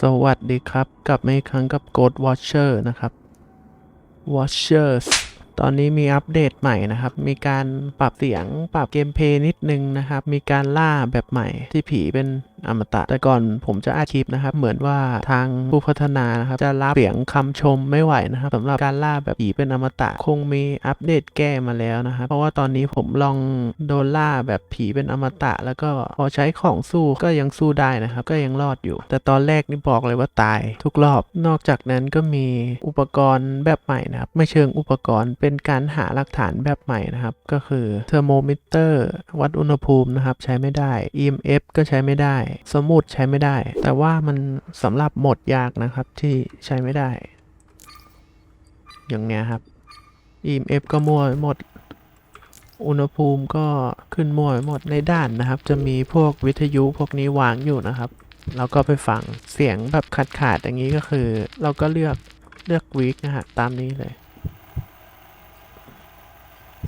สวัสดีครับ กลับมาอีกครั้งกับ Ghost Watcher นะครับ Watchers ตอนนี้มีอัปเดตใหม่นะครับ มีการปรับเสียงปรับเกมเพลย์นิดนึงนะครับ มีการล่าแบบใหม่ที่ผีเป็นอมตะ แต่ก่อนผมจะอาคลิปนะครับ เหมือนว่าทางผู้พัฒนานะครับจะรับเสียงคำชมไม่ไหวนะครับสำหรับการล่าแบบผีเป็นอมตะ คงมีอัปเดตแก้มาแล้วนะครับเพราะว่าตอนนี้ผมลองโดนล่าแบบผีเป็นอมตะ แล้วก็พอใช้ของสู้ก็ยังสู้ได้นะครับ ก็ยังรอดอยู่ แต่ตอนแรกนี่บอกเลยว่าตาย ทุกรอบนอกจากนั้นก็มีอุปกรณ์แบบใหม่นะครับ ไม่เชิงอุปกรณ์เป็นการหาหลักฐานแบบใหม่นะครับ ก็คือเทอร์โมมิเตอร์วัดอุณหภูมินะครับใช้ไม่ได้ EMF ก็ใช้ไม่ได้สมุดใช้ไม่ได้ แต่ว่ามันสำหรับหมดยากนะครับที่ใช้ไม่ได้ อย่างเนี้ยครับ EMF ก็มั่วไปหมด อุณหภูมิก็ขึ้นมั่วไปหมดในด้านนะครับ จะมีพวกวิทยุพวกนี้วางอยู่นะครับเราก็ไปฟังเสียงแบบขาดขาดๆอย่างนี้ก็คือ เราก็เลือกเลือกวีคนะฮะตามนี้เลย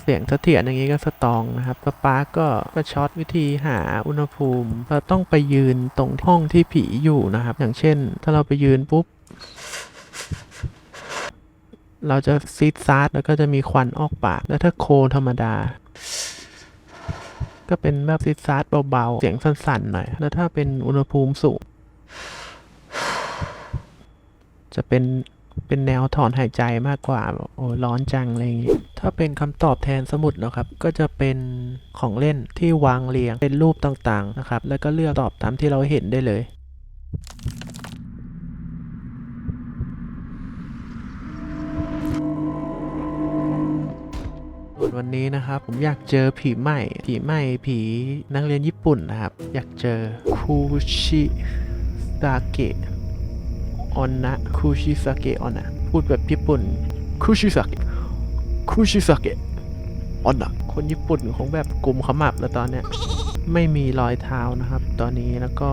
สียงเสถียรอย่างนี้ก็สตองนะครับสปาร์กก็ก็ช็อตวิธีหาอุณหภูมิเราต้องไปยืนตรงห้องที่ผีอยู่นะครับ อย่างเช่น ถ้าเราไปยืนปุ๊บ เราจะซีดซาร์ดแล้วก็จะมีควันออกปาก แล้วถ้าโคธรรมดา ก็เป็นแบบซีดซาร์ดเบาๆ เสียงสั่นๆหน่อย แล้วถ้าเป็นอุณหภูมิสูง จะเป็น เป็นแนวถอนหายใจมากกว่า โอ้ร้อนจังอะไรอย่างงี้ ถ้าเป็นคำตอบแทนสมุดนะครับ ก็จะเป็นของเล่นที่วางเรียงเป็นรูปต่างๆนะครับ แล้วก็เลือกตอบตามที่เราเห็นได้เลยวนวันนี้นะครับผมอยากเจอผีใหม่ ผีใหม่ผีนักเรียนญี่ปุ่นนะครับ อยากเจอคูชิซาเกะ ออนนะคูชิซาเกะออนนะพูดแบบญี่ปุ่นคูชิซาเกะคูชิซาเกะออนนะคนญี่ปุ่นคงแบบกลุ่มขมับแล้วตอนเนี้ยไม่มีรอยเท้านะครับ ตอนนี้แล้วก็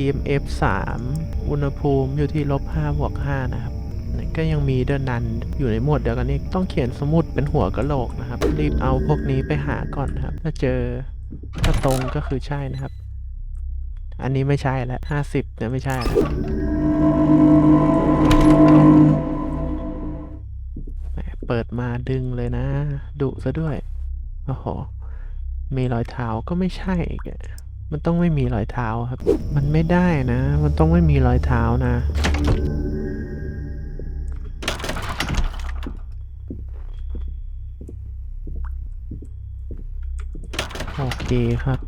EMF 3 อุณหภูมิอยู่ที่ลบ5บวก5นะครับก็ยังมีเดินนันอยู่ในหมวดเดียวกันนี่ต้องเขียนสมุดเป็นหัวกะโหลกนะครับ รีบเอาพวกนี้ไปหาก่อนนะครับ ถ้าเจอถ้าตรงก็คือใช่นะครับ อันนี้ไม่ใช่แล้วห้าสิบเนี่ยไม่ใช่แล้ว เปิดมาดึงเลยนะดุซะด้วย โอ้โห มีรอยเท้าก็ไม่ใช่อีกมันต้องไม่มีรอยเท้าครับ มันไม่ได้นะ มันต้องไม่มีรอยเท้านะโอเคครับ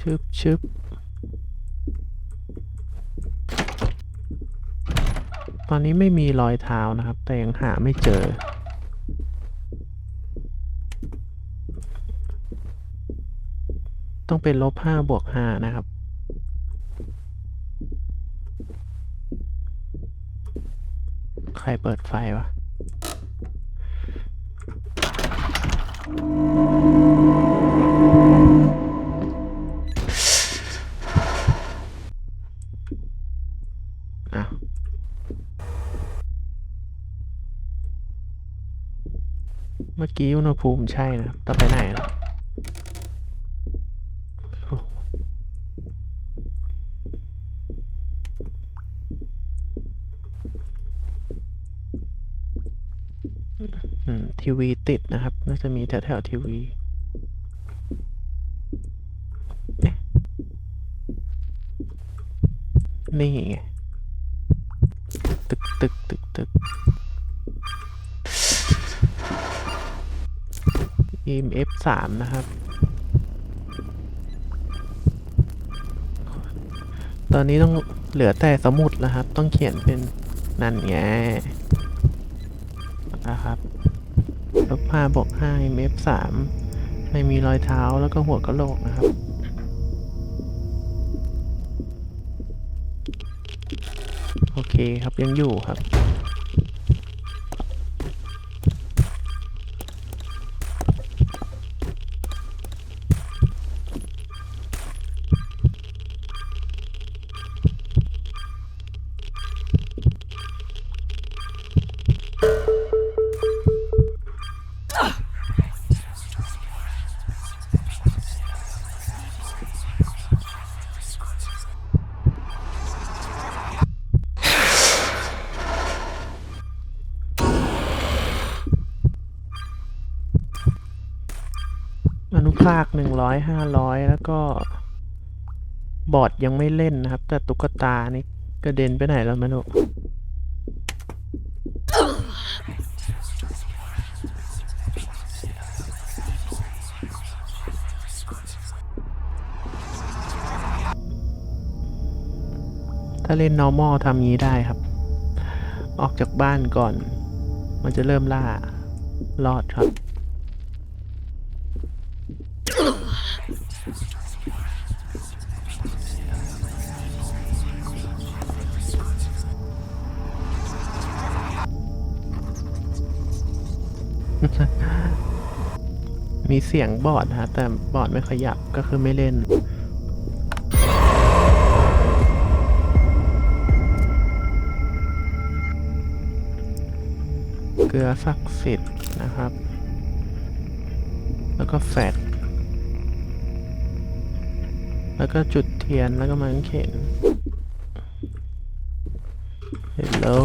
ชึบชึบ อนนี้ไม่มีรอยเท้านะครับ แต่ยังหาไม่เจอ ต้องเป็นลบห้าบวกห้านะครับใครเปิดไฟวะอ้า เมื่อกี้อุณหภูมิใช่นะต่อไปไหนล่ะอืมทีวีติดนะครับ น่าจะมีแถวๆทีวีเนี่ไงตึกตึกตึกตึก EMF สามนะครับ ตอนนี้ต้องเหลือแต่สมุดแล้วครับ ต้องเขียนเป็นนั่นไงนะครับลบห้าบวกห้า EMF สามไม่มีรอยเท้าแล้วก็หัวกะโหลกนะครับโอเคครับยังอยู่ครับ ภาคหนึ่งร้อยห้าร้อยแล้วก็บอร์ดยังไม่เล่นนะครับ แต่ตุ๊กตานี่กระเด็นไปไหนแล้วไม่รู้ถ้าเล่น normal ทำงี้ได้ครับ ออกจากบ้านก่อน มันจะเริ่มล่ารอดครับ มีเสียงบอดฮะ แต่บอดไม่ขยับก็คือไม่เล่น เกลือศักดิ์สิทธิ์นะครับ แล้วก็แฟด แล้วก็จุดเทียนแล้วก็มังเข็น Hello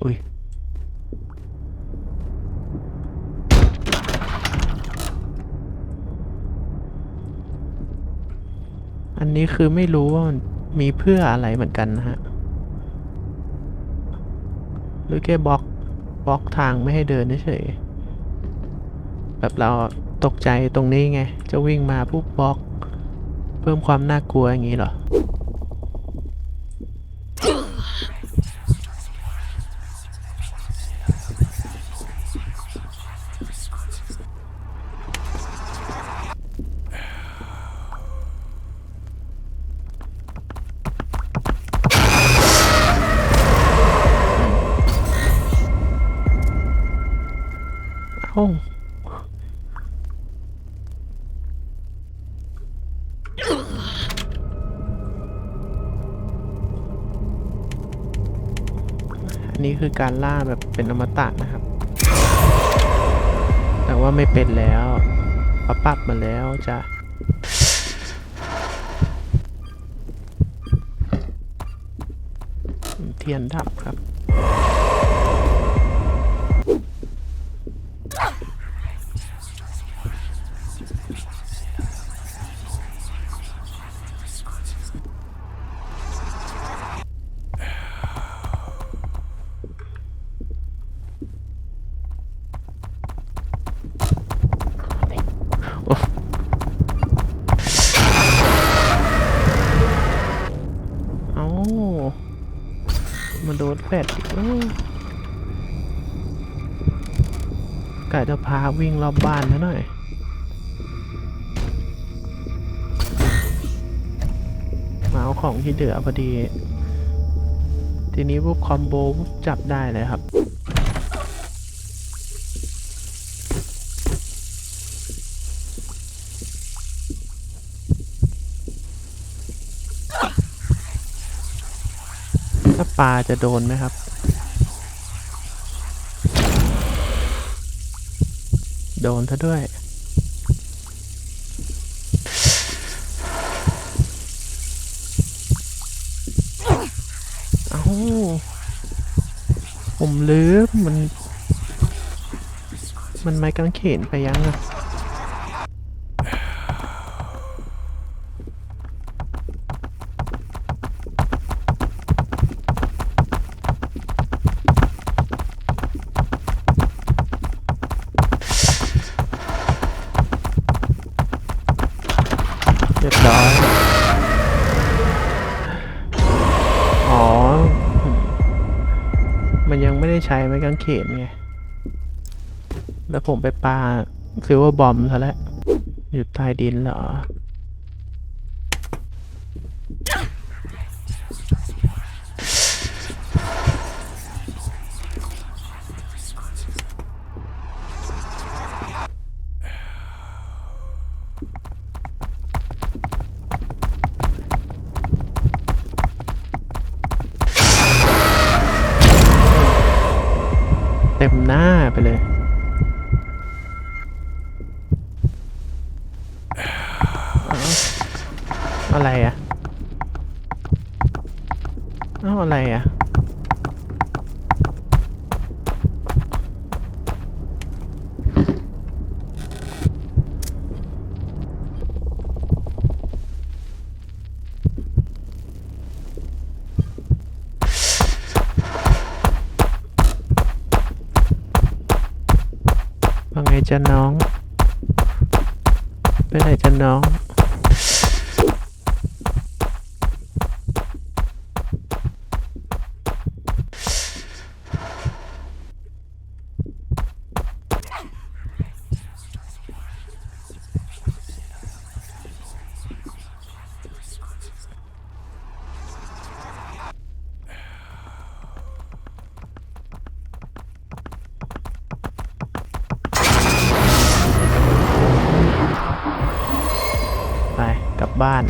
อุ้ยอันนี้คือไม่รู้ว่ามันมีเพื่ออะไรเหมือนกันนะฮะหรือแค่บล็อก บล็อกทางไม่ให้เดินเฉยแบบเราตกใจตรงนี้ไง จะวิ่งมาปุ๊บบล็อก เพิ่มความน่ากลัวอย่างนี้เหรอ อ้อันนี้คือการล่าแบบเป็นอมตะนะครับ แต่ว่าไม่เป็นแล้วเขาปรับมาแล้วจะเทียนดับครับ นแปดอีกกะจะพาวิ่งรอบบ้านนะหน่อยมาเอาของที่เหลือพอดี ทีนี้พวกคอมโบปุ๊บจับได้เลยครับ ปลาจะโดนไหมครับ โดนซะด้วย เอ้าผมลืมมัน มันไม้กางเขนไปยังอะ ช้ไม้กางเขนไง แล้วผมไปปาซิลเวอร์บอมซะแล้ว อยู่ใต้ดินเหรอ เต็มหน้าไปเลย อะไรอะอ้าวอะไรอะ จ้ะน้อง ไปไหนจ้ะน้อง บ้าน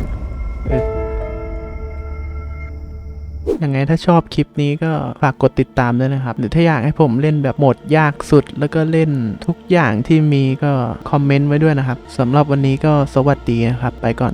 ยังไงถ้าชอบคลิปนี้ก็ฝากกดติดตามด้วยนะครับ หรือถ้าอยากให้ผมเล่นแบบโหมดยากสุด แล้วก็เล่นทุกอย่างที่มีก็คอมเมนต์ไว้ด้วยนะครับสำหรับวันนี้ก็สวัสดีนะครับ ไปก่อน